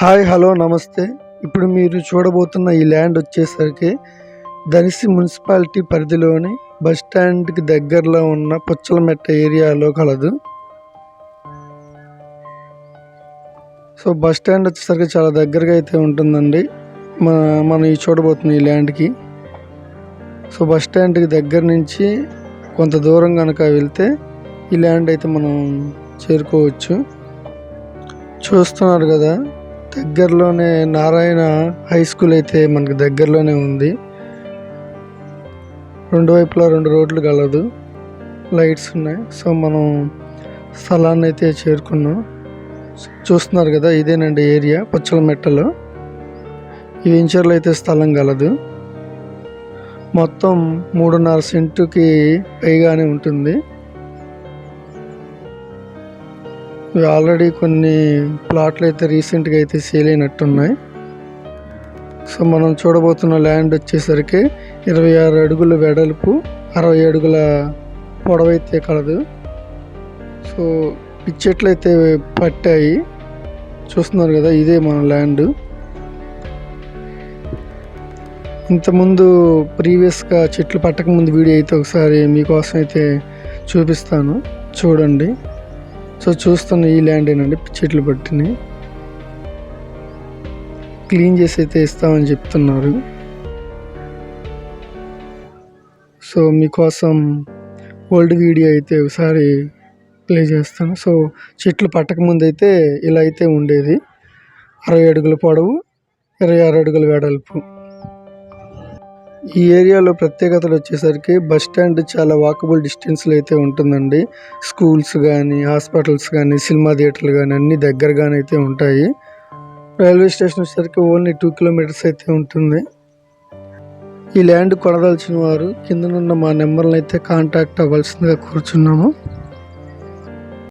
Hi hello నమస్తే. ఇప్పుడు మీరు చూడబోతున్న ఈ ల్యాండ్ వచ్చేసరికి దరిసి మున్సిపాలిటీ పరిధిలోని బస్ స్టాండ్కి దగ్గరలో ఉన్న పుచ్చలమెట్ట ఏరియాలో కలదు. సో బస్ స్టాండ్ వచ్చేసరికి చాలా దగ్గరగా అయితే ఉంటుందండి. మన మనం ఈ చూడబోతున్న ఈ ల్యాండ్కి. సో బస్ స్టాండ్కి దగ్గర నుంచి కొంత దూరం కనుక వెళ్తే ఈ ల్యాండ్ అయితే మనం చేరుకోవచ్చు. చూస్తున్నారు కదా దగ్గరలోనే నారాయణ హై స్కూల్ అయితే మనకు దగ్గరలోనే ఉంది. రెండు వైపులా రెండు రోడ్లు కలదు లైట్స్ ఉన్నాయి. సో మనం స్థలాన్ని అయితే చేరుకున్నాం. చూస్తున్నారు కదా ఇదేనండి ఏరియా పుచ్చల మెట్టలో. ఈ వెంచర్లో అయితే స్థలం కలదు మొత్తం మూడున్నర సెంటుకి పైగానే ఉంటుంది. ఇవి ఆల్రెడీ కొన్ని ప్లాట్లు అయితే రీసెంట్గా అయితే సేల్ అయినట్టున్నాయి. సో మనం చూడబోతున్న ల్యాండ్ వచ్చేసరికి ఇరవై ఆరు అడుగుల వెడల్పు అరవై అడుగుల పొడవైతే కలదు సో ఈ చెట్లు అయితే పట్టాయి. చూస్తున్నారు కదా ఇదే మన ల్యాండ్. ఇంతకుముందు ప్రీవియస్గా చెట్లు పట్టకముందు వీడియో అయితే ఒకసారి మీకోసం అయితే చూపిస్తాను. చూడండి. సో చూస్తున్న ఈ ల్యాండ్ ఏనండి చెట్లు పట్టినాయి క్లీన్ చేసి అయితే ఇస్తామని చెప్తున్నారు. సో మీకోసం ఓల్డ్ వీడియో అయితే ఒకసారి ప్లే చేస్తాను. సో చెట్లు పట్టక ముందు అయితే ఇలా అయితే ఉండేది. అరవై అడుగుల పొడవు ఇరవై ఆరు అడుగుల వెడల్పు. ఈ ఏరియాలో ప్రత్యేకతలు వచ్చేసరికి బస్ స్టాండ్ చాలా వాకబుల్ డిస్టెన్స్లో అయితే ఉంటుందండి. స్కూల్స్ కానీ హాస్పిటల్స్ కానీ సినిమా థియేటర్లు కానీ అన్ని దగ్గరగానే అయితే ఉంటాయి. రైల్వే స్టేషన్ వచ్చేసరికి ఓన్లీ టూ కిలోమీటర్స్ అయితే ఉంటుంది. ఈ ల్యాండ్ కొనదలిచిన వారు కిందనున్న మా నెంబర్లను అయితే కాంటాక్ట్ అవ్వాల్సిందిగా కూర్చున్నాము.